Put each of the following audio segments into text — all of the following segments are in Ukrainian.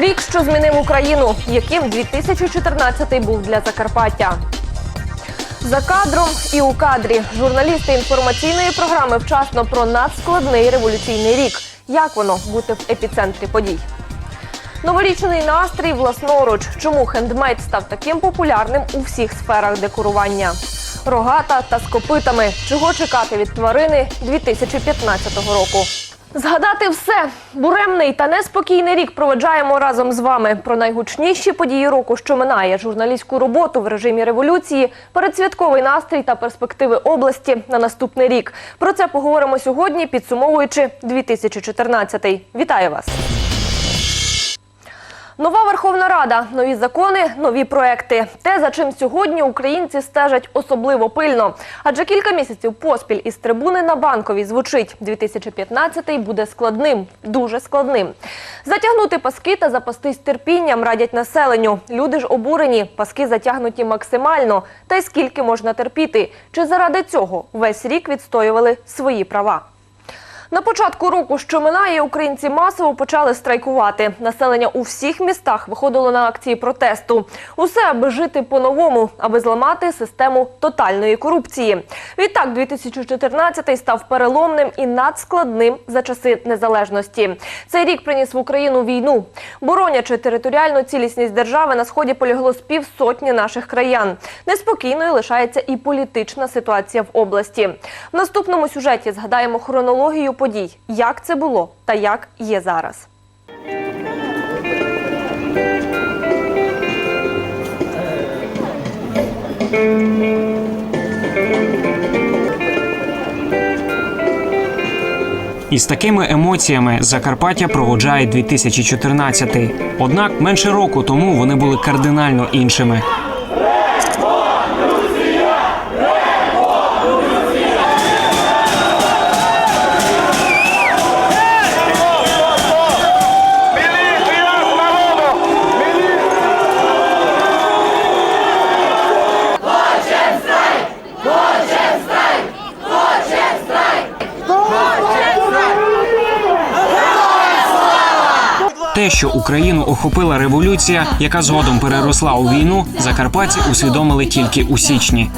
Рік, що змінив Україну, яким 2014 був для Закарпаття. За кадром і у кадрі журналісти інформаційної програми вчасно про надскладний революційний рік. Як воно бути в епіцентрі подій? Новорічний настрій власноруч. Чому хендмейд став таким популярним у всіх сферах декорування? Рогата та з копитами. Чого чекати від тварини 2015 року? Згадати все буремний та неспокійний рік проведжаємо разом з вами про найгучніші події року, що минає журналістську роботу в режимі революції, передсвятковий настрій та перспективи області на наступний рік. Про це поговоримо сьогодні, підсумовуючи 2014. Вітаю вас! Нова Верховна Рада, нові закони, нові проекти. Те, за чим сьогодні українці стежать особливо пильно. Адже кілька місяців поспіль із трибуни на банковій звучить 2015 буде складним, дуже складним. Затягнути паски та запастись терпінням радять населенню. Люди ж обурені, паски затягнуті максимально. Та й скільки можна терпіти? Чи заради цього весь рік відстоювали свої права? На початку року, що минає, українці масово почали страйкувати. Населення у всіх містах виходило на акції протесту. Усе, аби жити по-новому, аби зламати систему тотальної корупції. Відтак, 2014 став переломним і надскладним за часи незалежності. Цей рік приніс в Україну війну. Боронячи територіальну цілісність держави, на сході полягло з півсотні наших краян. Неспокійною лишається і політична ситуація в області. В наступному сюжеті згадаємо хронологію подій, як це було та як є зараз. Із такими емоціями Закарпаття проводжає 2014. Однак менше року тому вони були кардинально іншими. Те, що Україну охопила революція, яка згодом переросла у війну, закарпатці усвідомили тільки у січні.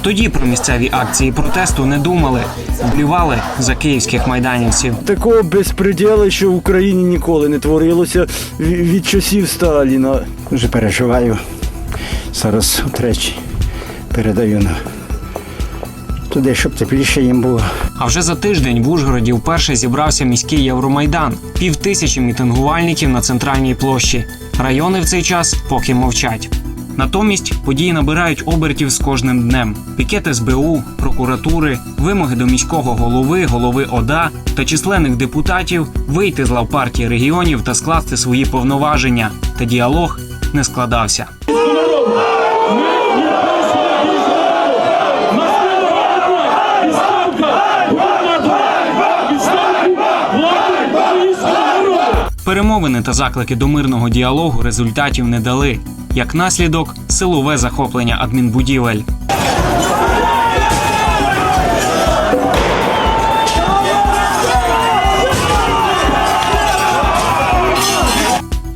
Тоді про місцеві акції протесту не думали, вболівали за київських майданівців. Такого безпреділу, що в Україні ніколи не творилося від часів Сталіна. Дуже переживаю. Зараз утречі передаю на туди, щоб тепліше їм було. А вже за тиждень в Ужгороді вперше зібрався міський Євромайдан. Пів тисячі мітингувальників на центральній площі. Райони в цей час поки мовчать. Натомість події набирають обертів з кожним днем. Пікет СБУ, прокуратури, вимоги до міського голови, голови ОДА та численних депутатів вийти з лав партії регіонів та скласти свої повноваження. Та діалог не складався. Перемовини та заклики до мирного діалогу результатів не дали. Як наслідок, силове захоплення адмінбудівель.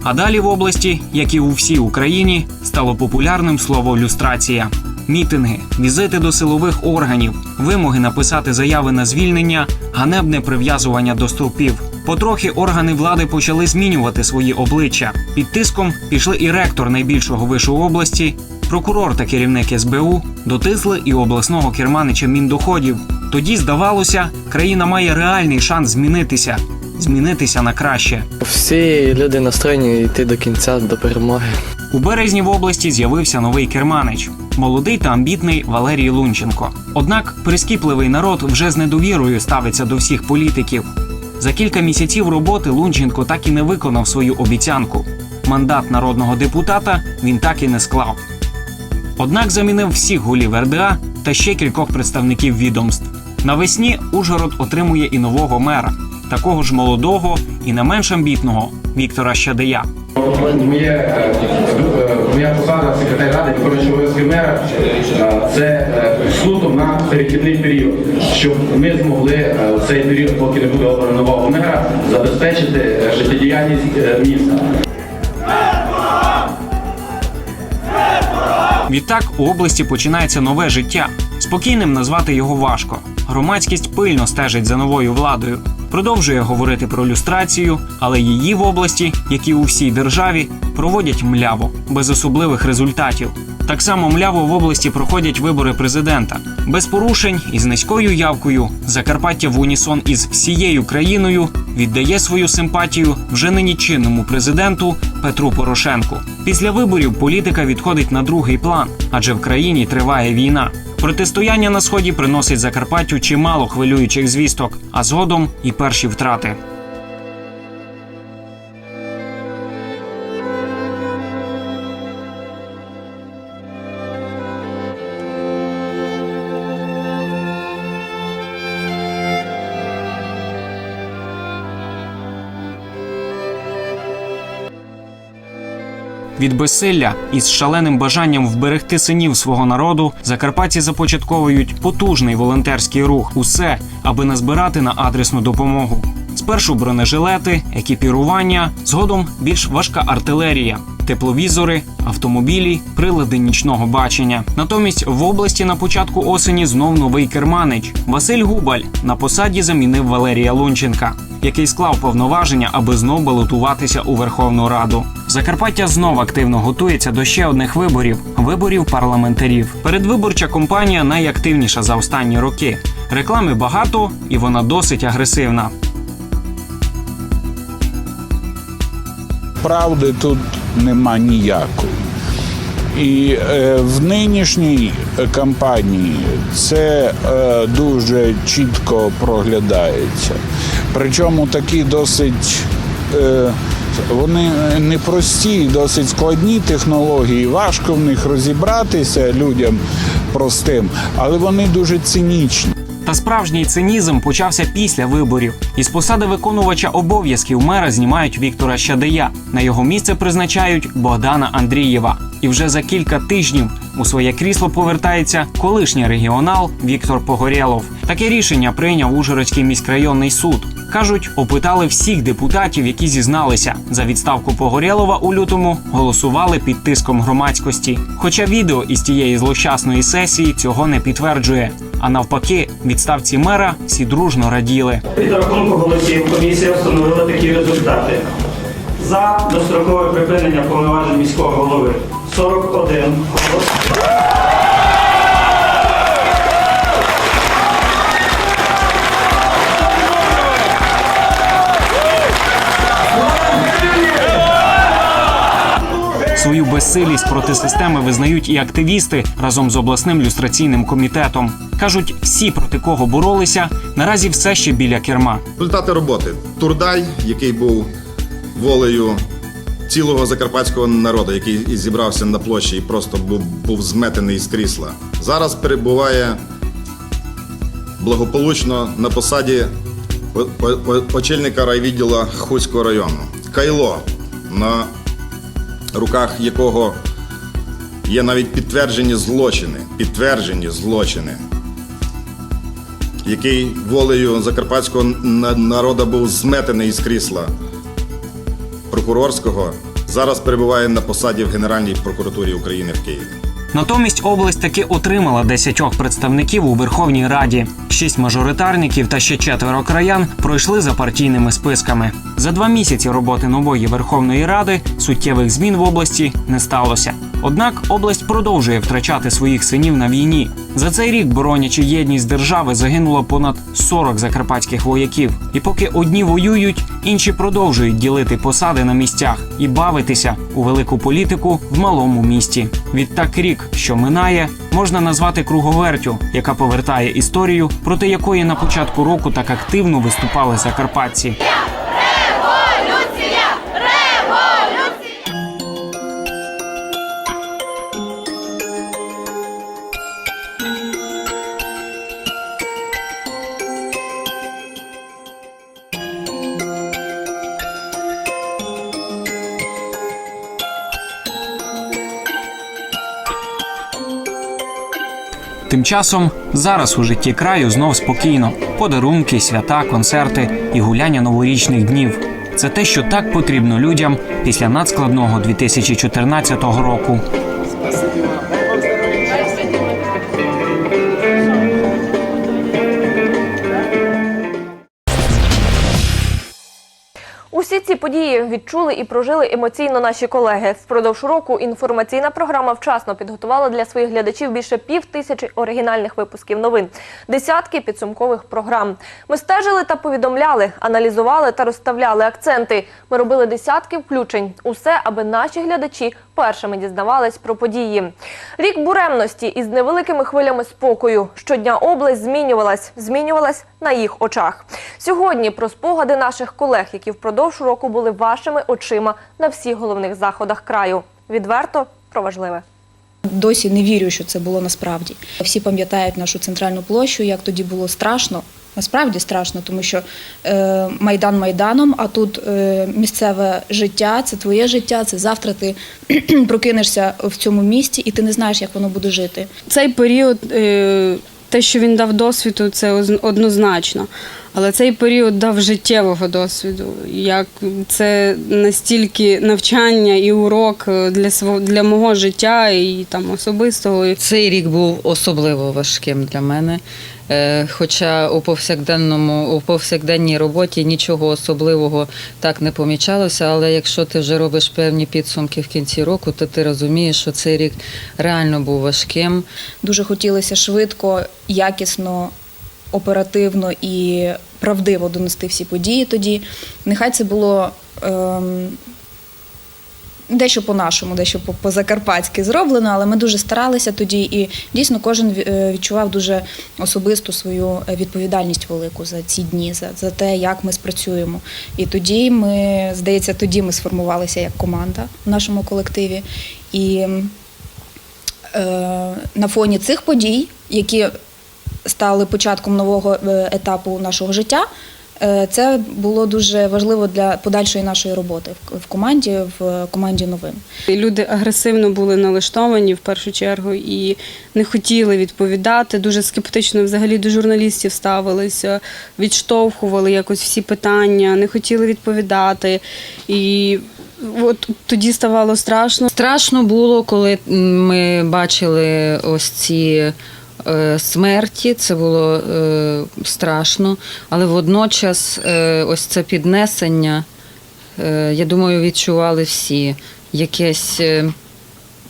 А далі в області, як і у всій Україні, стало популярним слово люстрація. Мітинги, візити до силових органів, вимоги написати заяви на звільнення, ганебне прив'язування до стовпів. Потрохи органи влади почали змінювати свої обличчя. Під тиском пішли і ректор найбільшого вишу області, прокурор та керівник СБУ, дотисли і обласного керманича міндоходів. Тоді здавалося, країна має реальний шанс змінитися, змінитися на краще. Всі люди настроєні йти до кінця, до перемоги. У березні в області з'явився новий керманич молодий та амбітний Валерій Лунченко. Однак прискіпливий народ вже з недовірою ставиться до всіх політиків. За кілька місяців роботи Лунченко так і не виконав свою обіцянку. Мандат народного депутата він так і не склав. Однак замінив всіх голів РДА та ще кількох представників відомств. Навесні Ужгород отримує і нового мера, такого ж молодого і не менш амбітного Віктора Щадия. Моє е, е, моя посада секретаря ради виконуючого мера е, це суто на перехідний період, щоб ми змогли в цей період, поки не буде обрано нового мера, забезпечити життєдіяльність міста. Відтак у області починається нове життя. Спокійним назвати його важко. Громадськість пильно стежить за новою владою. Продовжує говорити про люстрацію, але її в області, як і у всій державі, проводять мляво, без особливих результатів. Так само мляво в області проходять вибори президента без порушень і з низькою явкою. Закарпаття в унісон із всією країною віддає свою симпатію вже нині чинному президенту Петру Порошенку. Після виборів політика відходить на другий план, адже в країні триває війна. Протистояння на сході приносить Закарпаттю чимало хвилюючих звісток, а згодом і перші втрати. Від безсилля із шаленим бажанням вберегти синів свого народу закарпатці започатковують потужний волонтерський рух. Усе, аби назбирати на адресну допомогу. Спершу бронежилети, екіпірування, згодом більш важка артилерія, тепловізори, автомобілі, прилади нічного бачення. Натомість в області на початку осені знов новий керманич. Василь Губаль на посаді замінив Валерія Лунченка, який склав повноваження, аби знов балотуватися у Верховну Раду. Закарпаття знов активно готується до ще одних виборів виборів парламентарів. Передвиборча кампанія найактивніша за останні роки. Реклами багато і вона досить агресивна. правди тут нема ніякої. І е, в нинішній кампанії це е, дуже чітко проглядається. Причому такі досить. Е, вони непрості, досить складні технології, важко в них розібратися людям простим, але вони дуже цинічні. Та справжній цинізм почався після виборів. Із посади виконувача обов'язків мера знімають Віктора Щадия. На його місце призначають Богдана Андрієва. І вже за кілька тижнів у своє крісло повертається колишній регіонал Віктор Погорєлов. Таке рішення прийняв Ужгородський міськрайонний суд. Кажуть, опитали всіх депутатів, які зізналися за відставку Погорєлова у лютому, голосували під тиском громадськості. Хоча відео із тієї злощасної сесії цього не підтверджує. А навпаки, відставці мера всі дружно раділи. Під рахунку голосів комісія встановила такі результати. За дострокове припинення повноважень міського голови 41 голос. Свою безсилість проти системи визнають і активісти разом з обласним люстраційним комітетом. кажуть, всі проти кого боролися, наразі все ще біля керма. Результати роботи. Турдай, який був волею цілого закарпатського народу, який зібрався на площі і просто був, був зметений з крісла. Зараз перебуває благополучно на посаді очільника райвідділа Хуцького району. Кайло, на руках якого є навіть підтверджені злочини. Підтверджені злочини який волею закарпатського народу був зметений із крісла прокурорського, зараз перебуває на посаді в Генеральній прокуратурі України в Києві. Натомість область таки отримала десятьох представників у Верховній Раді. Шість мажоритарників та ще четверо краян пройшли за партійними списками. За два місяці роботи нової Верховної Ради суттєвих змін в області не сталося. Однак область продовжує втрачати своїх синів на війні. За цей рік, боронячи єдність держави, загинуло понад 40 закарпатських вояків. І поки одні воюють, інші продовжують ділити посади на місцях і бавитися у велику політику в малому місті. Відтак рік, що минає, можна назвати круговертю, яка повертає історію, проти якої на початку року так активно виступали закарпатці. Часом зараз у житті краю знов спокійно: подарунки, свята, концерти і гуляння новорічних днів. Це те, що так потрібно людям після надскладного 2014 року. Події відчули і прожили емоційно наші колеги. Впродовж року інформаційна програма вчасно підготувала для своїх глядачів більше пів тисячі оригінальних випусків новин, десятки підсумкових програм. Ми стежили та повідомляли, аналізували та розставляли акценти. Ми робили десятки включень. Усе, аби наші глядачі першими дізнавались про події. Рік буремності із невеликими хвилями спокою. Щодня область змінювалась, змінювалась на їх очах. Сьогодні про спогади наших колег, які впродовж року були вашими очима на всіх головних заходах краю. Відверто про важливе. Досі не вірю, що це було насправді. Всі пам'ятають нашу центральну площу, як тоді було страшно. Насправді страшно, тому що е, майдан майданом, а тут е, місцеве життя, це твоє життя. Це завтра ти прокинешся в цьому місті, і ти не знаєш, як воно буде жити. Цей період, е, те, що він дав досвіду, це однозначно. Але цей період дав життєвого досвіду. Як це настільки навчання і урок е, для свого для мого життя і там особистого. Цей рік був особливо важким для мене. Е, Хоча у повсякденному у повсякденній роботі нічого особливого так не помічалося, але якщо ти вже робиш певні підсумки в кінці року, то ти розумієш, що цей рік реально був важким. Дуже хотілося швидко, якісно, оперативно і правдиво донести всі події тоді. Нехай це було. Ем, Дещо по-нашому, дещо по- по-закарпатськи зроблено, але ми дуже старалися тоді, і дійсно кожен е, відчував дуже особисту свою е, відповідальність велику за ці дні, за, за те, як ми спрацюємо. І тоді ми, здається, тоді ми сформувалися як команда в нашому колективі. І е, на фоні цих подій, які стали початком нового е, етапу нашого життя. Е, Це було дуже важливо для подальшої нашої роботи в- команді, в команді новин. Люди агресивно були налаштовані в першу чергу і не хотіли відповідати. Дуже скептично взагалі до журналістів ставилися, відштовхували якось всі питання, не хотіли відповідати. І от тоді ставало страшно. Страшно було, коли ми бачили ось ці смерті. Це було е, страшно, але водночас е, ось це піднесення, е, я думаю, відчували всі якесь. е,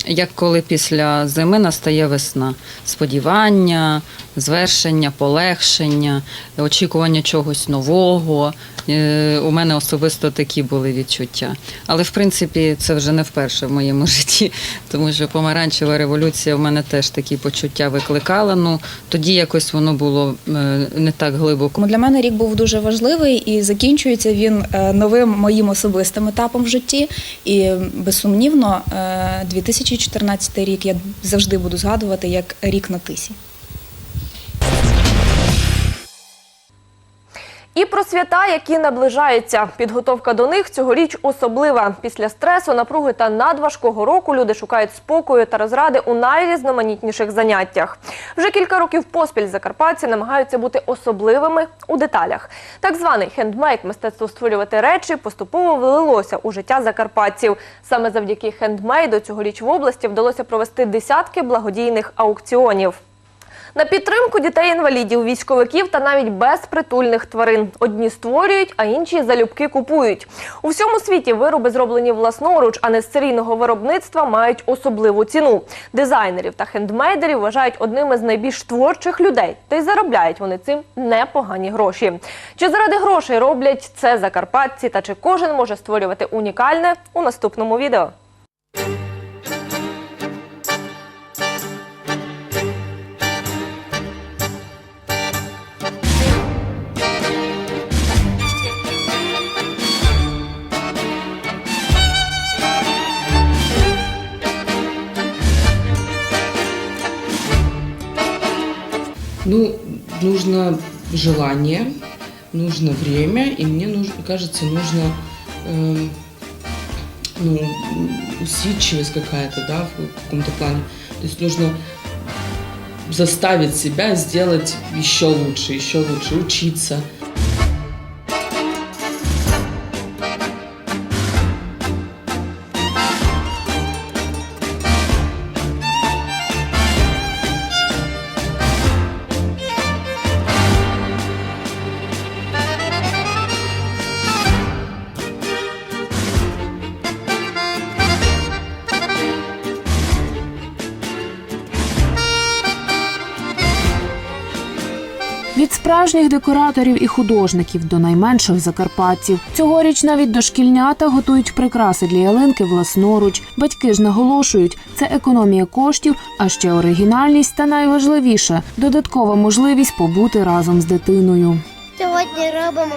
Як коли після зими настає весна, сподівання, звершення, полегшення, очікування чогось нового. Е, У мене особисто такі були відчуття. Але в принципі це вже не вперше в моєму житті, тому що помаранчева революція в мене теж такі почуття викликала. Ну тоді якось воно було е, не так глибоко. Для мене рік був дуже важливий і закінчується він е, новим моїм особистим етапом в житті. І безсумнівно, е, 2014 рік я завжди буду згадувати як рік на тисі. І про свята, які наближаються. Підготовка до них цьогоріч особлива. Після стресу, напруги та надважкого року люди шукають спокою та розради у найрізноманітніших заняттях. Вже кілька років поспіль закарпатці намагаються бути особливими у деталях. Так званий хендмейд, мистецтво створювати речі, поступово влилося у життя закарпатців. Саме завдяки хендмейду цьогоріч в області вдалося провести десятки благодійних аукціонів. На підтримку дітей-інвалідів, військовиків та навіть безпритульних тварин. Одні створюють, а інші залюбки купують. У всьому світі вироби, зроблені власноруч, а не з серійного виробництва, мають особливу ціну. Дизайнерів та хендмейдерів вважають одними з найбільш творчих людей, та й заробляють вони цим непогані гроші. Чи заради грошей роблять це закарпатці, та чи кожен може створювати унікальне у наступному відео? Ну, нужно желание, нужно время, и мне нужно, кажется, нужно эм, ну, усидчивость какая-то, да, в каком-то плане. То есть нужно заставить себя сделать еще лучше, еще лучше, учиться. Справжніх декораторів і художників до найменших закарпатців. Цьогоріч навіть дошкільнята готують прикраси для ялинки власноруч. Батьки ж наголошують, це економія коштів, а ще оригінальність та найважливіше додаткова можливість побути разом з дитиною. Сьогодні робимо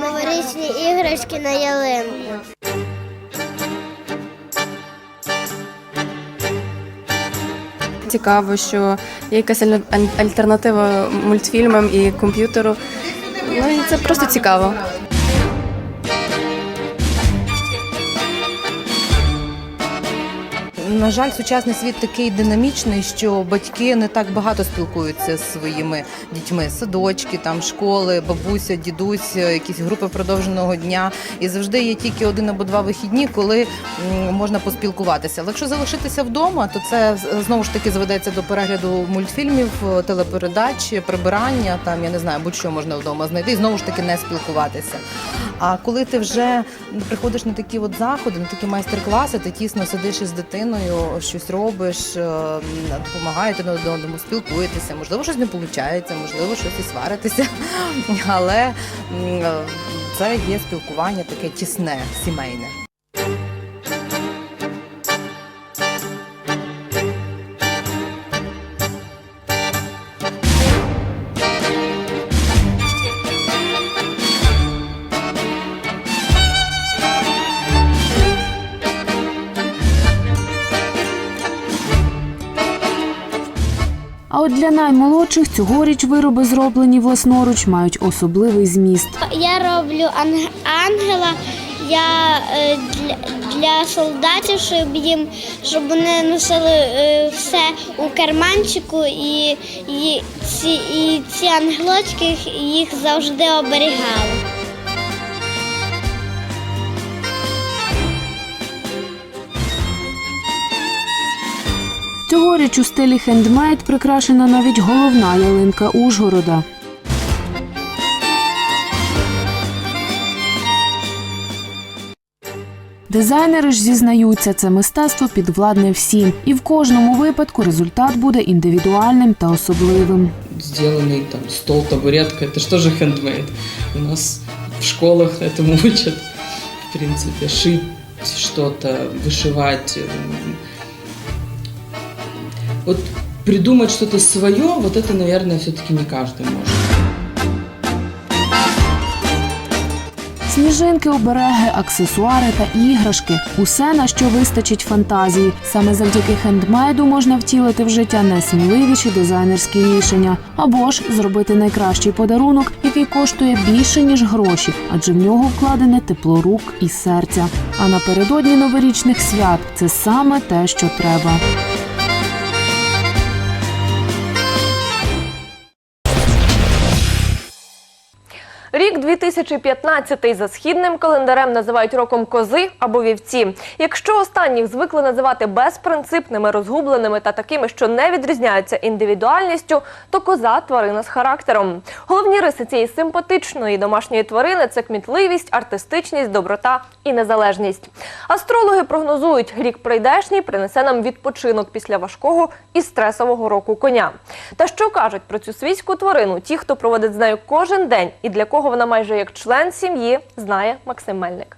новорічні іграшки на ялинку. Цікаво, що є якась альтернатива мультфільмам і комп'ютеру. Ну і це просто цікаво. На жаль, сучасний світ такий динамічний, що батьки не так багато спілкуються з своїми дітьми. Садочки, там школи, бабуся, дідусь, якісь групи продовженого дня. І завжди є тільки один або два вихідні, коли можна поспілкуватися. Але якщо залишитися вдома, то це знову ж таки зведеться до перегляду мультфільмів, е, телепередач, прибирання. Там я не знаю, будь-що можна вдома знайти і знову ж таки не спілкуватися. А коли ти вже приходиш на такі от заходи, на такі майстер-класи, ти тісно сидиш із дитиною, щось робиш, е, допомагаєте на одному, спілкуєтеся, можливо, щось не виходить, можливо, щось і сваритися. Але е, це є спілкування таке тісне, сімейне. От для наймолодших цьогоріч вироби, зроблені власноруч, мають особливий зміст. Я роблю анг- ангела. Я е, для, для солдатів, щоб їм щоб вони носили е, все у карманчику, і, і, ці, і ці ангелочки їх завжди оберігали. Цьогоріч у стилі хендмейд прикрашена навіть головна ялинка Ужгорода. Дизайнери ж зізнаються, це мистецтво підвладне всім, і в кожному випадку результат буде індивідуальним та особливим. Сделанный там стол, табуретка, это что же хендмейд? У нас в школах этому учат, в принципе, шить что-то, вышивать. Вот придумать что-то свое, вот это, наверное, все-таки не каждый может. Сніжинки, обереги, аксесуари та іграшки усе на що вистачить фантазії. Саме завдяки хендмейду можна втілити в життя найсміливіші дизайнерські рішення, або ж зробити найкращий подарунок, який коштує більше ніж гроші, адже в нього вкладене тепло рук і серця. А напередодні новорічних свят це саме те, що треба. Рік 2015 за східним календарем називають роком кози або вівці. Якщо останніх звикли називати безпринципними, розгубленими та такими, що не відрізняються індивідуальністю, то коза тварина з характером. Головні риси цієї симпатичної домашньої тварини це кмітливість, артистичність, доброта і незалежність. Астрологи прогнозують, рік прийдешній принесе нам відпочинок після важкого і стресового року коня. Та що кажуть про цю свійську тварину? Ті, хто проводить з нею кожен день і для кого вона майже як член сім'ї, знає Максим Мельник.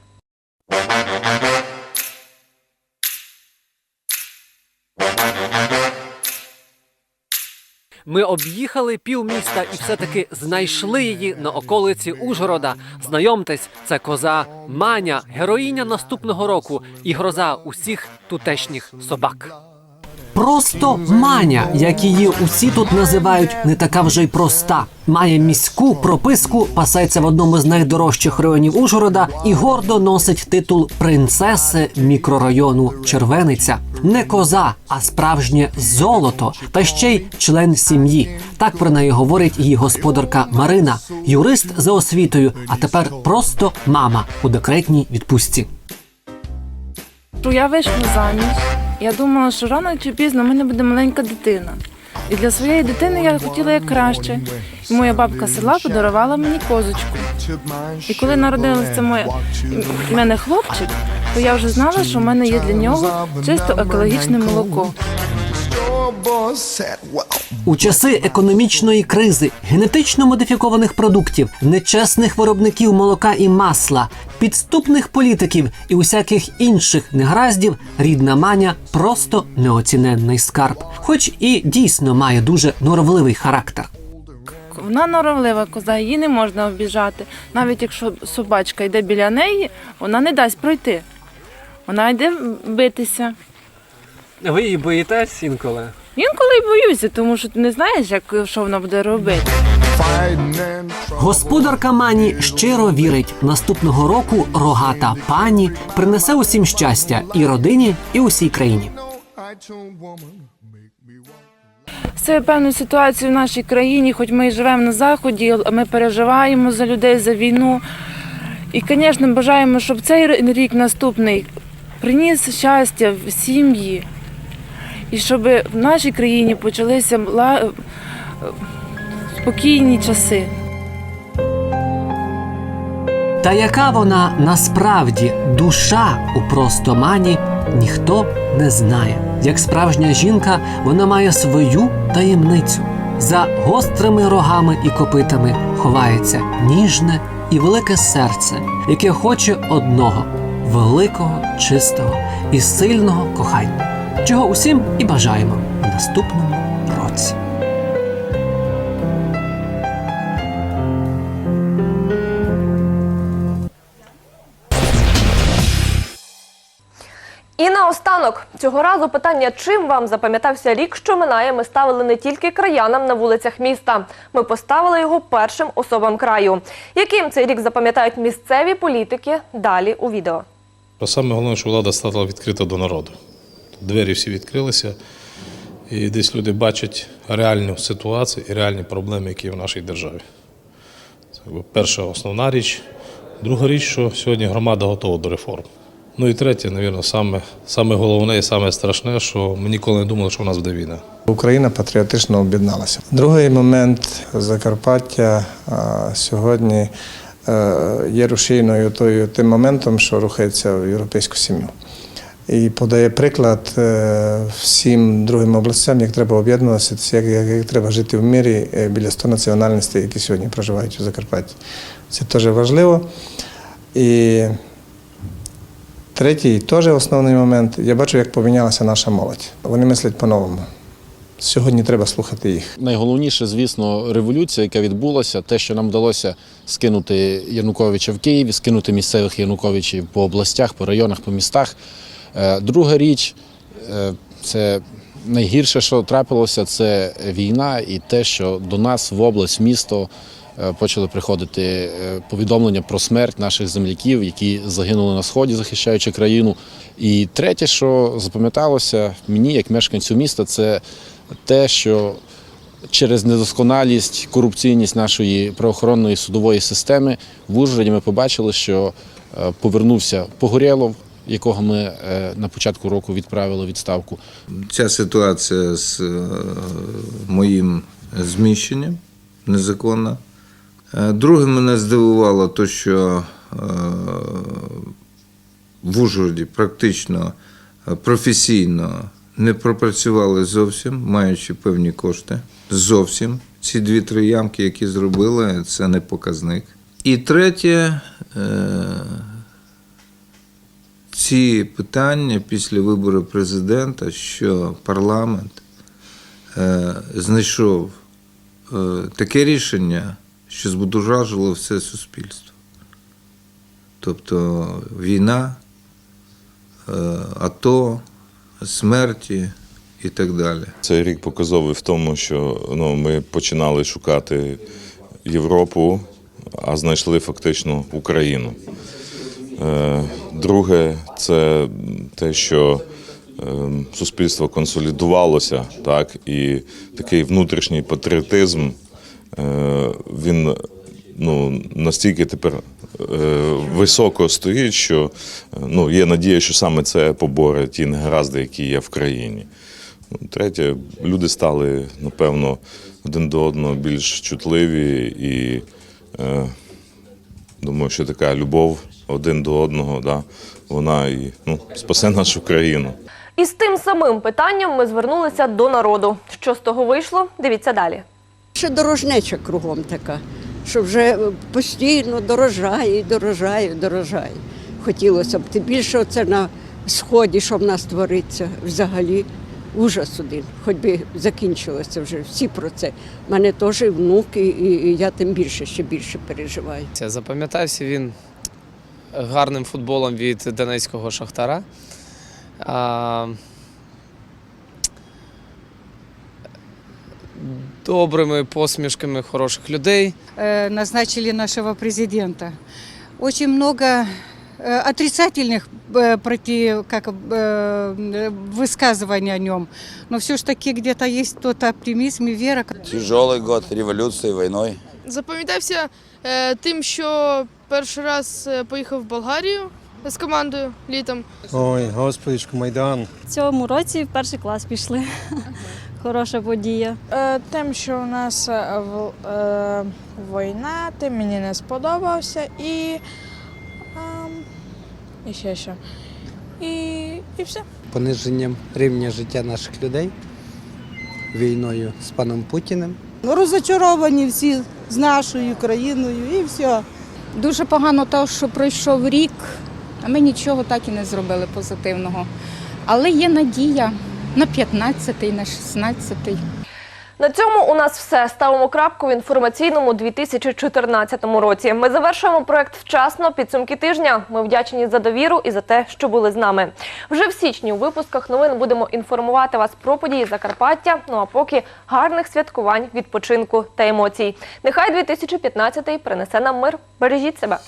Ми об'їхали півміста і все-таки знайшли її на околиці Ужгорода. Знайомтесь, це коза Маня, героїня наступного року і гроза усіх тутешніх собак. Просто маня, як її усі тут називають, не така вже й проста. Має міську прописку, пасається в одному з найдорожчих районів Ужгорода і гордо носить титул принцеси мікрорайону Червениця. Не коза, а справжнє золото, та ще й член сім'ї. Так про неї говорить її господарка Марина, юрист за освітою, а тепер просто мама у декретній відпустці. Я вийшла заміж. Я думала, що рано чи пізно в мене буде маленька дитина. І для своєї дитини я хотіла як краще. І моя бабка села подарувала мені козочку. І коли народилася моя в мене хлопчик, то я вже знала, що в мене є для нього чисто екологічне молоко. У часи економічної кризи, генетично модифікованих продуктів, нечесних виробників молока і масла, підступних політиків і усяких інших негараздів, рідна маня просто неоціненний скарб, хоч і дійсно має дуже норовливий характер. Вона норовлива коза, її не можна обіжати. Навіть якщо собачка йде біля неї, вона не дасть пройти. Вона йде битися. Ви її боїтесь інколи? Інколи й боюся, тому що ти не знаєш, як що вона буде робити. Господарка Мані щиро вірить, наступного року рогата пані принесе усім щастя і родині, і усій країні. Це певну ситуацію в нашій країні, хоч ми і живемо на заході, ми переживаємо за людей, за війну. І, звісно, бажаємо, щоб цей рік наступний приніс щастя в сім'ї, і щоб в нашій країні почалися ла- спокійні часи. Та яка вона насправді душа у простомані, ніхто не знає. Як справжня жінка, вона має свою таємницю. За гострими рогами і копитами ховається ніжне і велике серце, яке хоче одного великого, чистого і сильного кохання, чого усім і бажаємо в наступному році. І наостанок цього разу питання, чим вам запам'ятався рік, що минає, ми ставили не тільки краянам на вулицях міста. Ми поставили його першим особам краю. Яким цей рік запам'ятають місцеві політики? Далі у відео. Саме головне, що влада стала відкрита до народу. Двері всі відкрилися, і десь люди бачать реальну ситуацію і реальні проблеми, які є в нашій державі. Це перша основна річ. Друга річ, що сьогодні громада готова до реформ. Ну і третє, мабуть, саме, саме головне і саме страшне, що ми ніколи не думали, що в нас буде війна. Україна патріотично об'єдналася. Другий момент Закарпаття а, сьогодні е, є рушійною тою тим моментом, що рухається в європейську сім'ю. І подає приклад е, всім другим областям, як треба об'єднуватися, як, як, треба жити в мирі е, біля 100 національностей, які сьогодні проживають у Закарпатті. Це теж важливо. І Третій теж основний момент. Я бачу, як помінялася наша молодь. Вони мислять по-новому. Сьогодні треба слухати їх. Найголовніше, звісно, революція, яка відбулася, те, що нам вдалося скинути Януковича в Києві, скинути місцевих Януковичів по областях, по районах, по містах. Е, Друга річ, е, це найгірше, що трапилося, це війна і те, що до нас в область, в місто е, почали приходити повідомлення про смерть наших земляків, які загинули на сході, захищаючи країну. І третє, що запам'яталося мені, як мешканцю міста, це те, що через недосконалість, корупційність нашої правоохоронної судової системи в Ужгороді ми побачили, що повернувся Погорєлов, якого ми е, на початку року відправили відставку. Ця ситуація з е, моїм зміщенням незаконна. Е, Друге, мене здивувало те, що в Ужгороді практично професійно не пропрацювали зовсім, маючи певні кошти. Зовсім. Ці дві-три ямки, які зробили, це не показник. І третє, ці питання після вибору президента, що парламент е, знайшов е, таке рішення, що збудоражило все суспільство. Тобто війна, е, АТО, смерті і так далі. Цей рік показовий в тому, що ну, ми починали шукати Європу, а знайшли фактично Україну. Е, Друге, це те, що е, суспільство консолідувалося, так, і такий внутрішній патріотизм, е, він ну, настільки тепер високо стоїть, що ну, є надія, що саме це поборе ті негаразди, які є в країні. Ну, Третє, люди стали, напевно, один до одного більш чутливі і думаю, що така любов один до одного, да, вона і ну, спасе нашу країну. І з тим самим питанням ми звернулися до народу. Що з того вийшло? Дивіться далі. Ще дорожнеча кругом така, що вже постійно дорожає, і дорожає, і дорожає. Хотілося б тим більше це на сході, що в нас твориться взагалі. Ужас один, хоч би закінчилося вже всі про це. У мене теж внуки, і і я тим більше ще більше переживаю. Запам'ятався він гарним футболом від Донецького Шахтара. А, добрими посмішками хороших людей. э, назначили нашего президента. Очень много э, отрицательных э, проти, как, э, высказываний о нем. Но все ж таки где-то есть тот оптимизм и вера. Тяжелый год революции, войной. Запам'ятався е, тим, що перший раз е, поїхав в Болгарію з командою літом. Ой, господичку, Майдан. В цьому році в перший клас пішли. Хороша подія. Е, Тим, що у нас е, в- е, війна, тим мені не сподобався і, ем, і ще що. І, і все. пониженням рівня життя наших людей, війною з паном Путіним. Ну, розочаровані всі з нашою країною і все. Дуже погано те, що пройшов рік, а ми нічого так і не зробили позитивного. Але є надія на 15-й, на 16-й. На цьому у нас все. Ставимо крапку в інформаційному 2014 році. Ми завершуємо проект вчасно. Підсумки тижня. Ми вдячні за довіру і за те, що були з нами. Вже в січні у випусках новин будемо інформувати вас про події Закарпаття. Ну а поки гарних святкувань, відпочинку та емоцій. Нехай 2015 принесе нам мир. Бережіть себе.